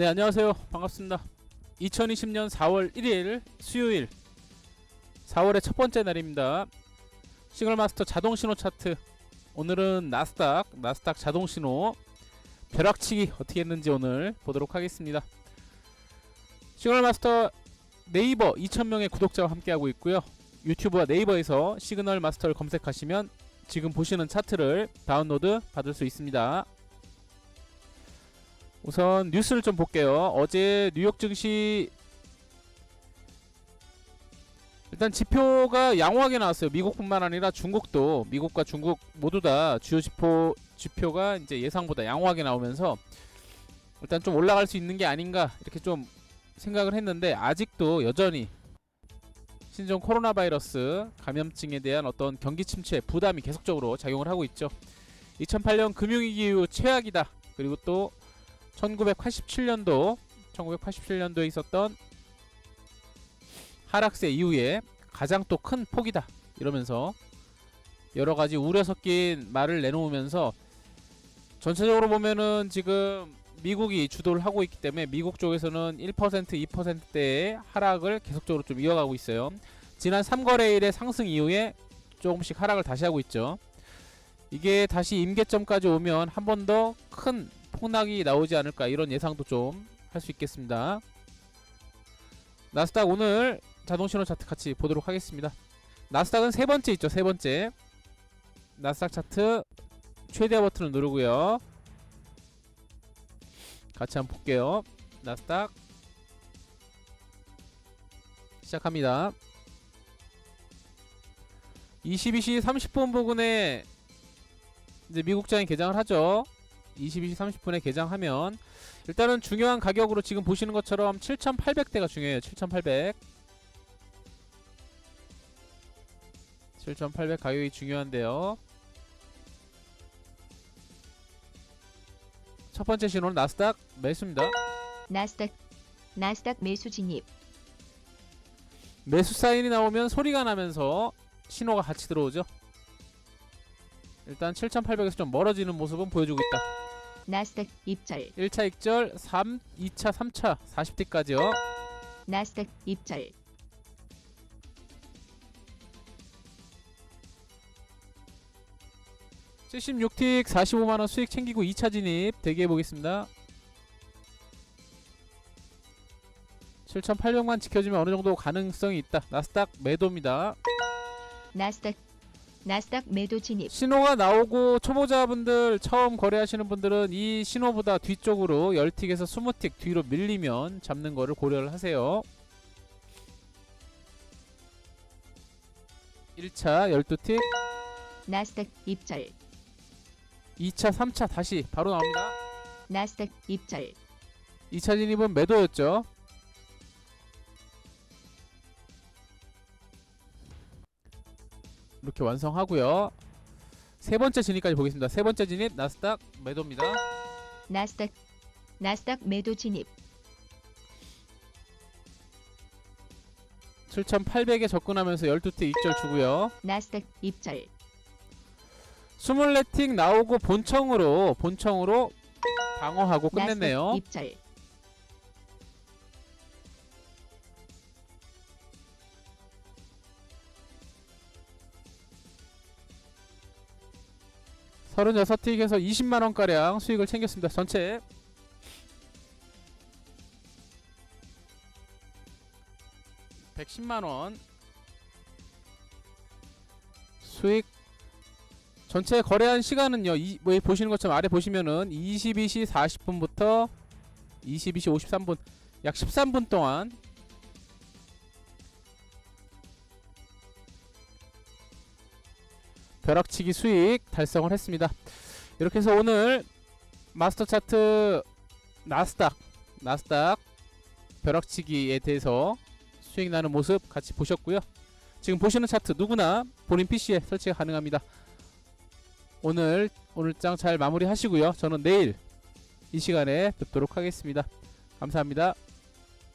네, 안녕하세요. 반갑습니다. 2020년 4월 1일 수요일 4월의 첫 번째 날입니다. 싱글마스터 자동 신호 차트. 오늘은 나스닥, 나스닥 자동 신호 벼락치기 어떻게 했는지 오늘 보도록 하겠습니다. 시그널마스터 네이버 2,000명의 구독자와 함께하고 있고요. 유튜브와 네이버에서 시그널 마스터를 검색하시면 지금 보시는 차트를 다운로드 받을 수 있습니다. 우선 뉴스를 좀 볼게요. 어제 뉴욕 증시 일단 지표가 양호하게 나왔어요. 미국뿐만 아니라 중국도 미국과 중국 모두 다 주요 지표 지표가 이제 예상보다 양호하게 나오면서 일단 좀 올라갈 수 있는 게 아닌가 이렇게 좀 생각을 했는데 아직도 여전히 신종 코로나 바이러스 감염증에 대한 어떤 경기 침체 부담이 계속적으로 작용을 하고 있죠. 2008년 금융위기 이후 최악이다. 그리고 또 1987년도 1987년도에 있었던 하락세 이후에 가장 또 큰 폭이다 이러면서 여러 가지 우려 섞인 말을 내놓으면서 전체적으로 보면은 지금 미국이 주도를 하고 있기 때문에 미국 쪽에서는 1% 2%대의 하락을 계속적으로 좀 이어가고 있어요. 지난 3거래일의 상승 이후에 조금씩 하락을 다시 하고 있죠. 이게 다시 임계점까지 오면 한 번 더 큰 폭락이 나오지 않을까 이런 예상도 좀 할 수 있겠습니다. 나스닥 오늘 자동신호 차트 같이 보도록 하겠습니다. 나스닥은 세 번째 있죠, 세 번째. 나스닥 차트 최대 버튼을 누르고요. 같이 한번 볼게요. 나스닥 시작합니다. 22시 30분 부근에 이제 미국장이 개장을 하죠. 22시 30분에 개장하면 일단은 중요한 가격으로 지금 보시는 것처럼 7,800대가 중요해요. 7,800. 7,800 가격이 중요한데요. 첫 번째 신호는 나스닥 매수입니다. 나스닥 나스닥 매수 진입 매수 사인이 나오면 소리가 나면서 신호가 같이 들어오죠. 일단 7,800에서 좀 멀어지는 모습은 보여주고 있다. 나스닥 입절 1차 익절 3, 2차, 3차 40대까지요. 나스닥 입절 76틱 45만원 수익 챙기고 2차 진입 대기해 보겠습니다. 7,800만 지켜주면 어느 정도 가능성이 있다. 나스닥 매도입니다. 나스닥 나스닥 매도 진입 신호가 나오고 초보자분들 처음 거래하시는 분들은 이 신호보다 뒤쪽으로 10틱에서 20틱 뒤로 밀리면 잡는 거를 고려를 하세요. 1차 12틱, 나스닥 입절 2차, 3차 다시 바로 나옵니다. 나스닥 입절 2차 진입은 매도였죠. 이렇게 완성하고요. 세 번째 진입까지 보겠습니다. 세 번째 진입 나스닥 매도입니다. 나스닥 나스닥 매도 진입 7,800에 접근하면서 12틱 익절 주고요. 나스닥 입절 24틱 나오고 본청으로 본청으로 방어하고 끝냈네요. 나스닥 입절 36틱에서 20만 원 가량 수익을 챙겼습니다. 전체 110만 원 수익 전체 거래한 시간은요. 이, 뭐 보시는 것처럼 아래 보시면은 22시 40분부터 22시 53분 약 13분 동안 벼락치기 수익 달성을 했습니다. 이렇게 해서 오늘 마스터 차트 나스닥 나스닥 벼락치기에 대해서 수익 나는 모습 같이 보셨고요. 지금 보시는 차트 누구나 본인 PC에 설치가 가능합니다. 오늘 오늘 장 잘 마무리하시고요. 저는 내일 이 시간에 뵙도록 하겠습니다. 감사합니다.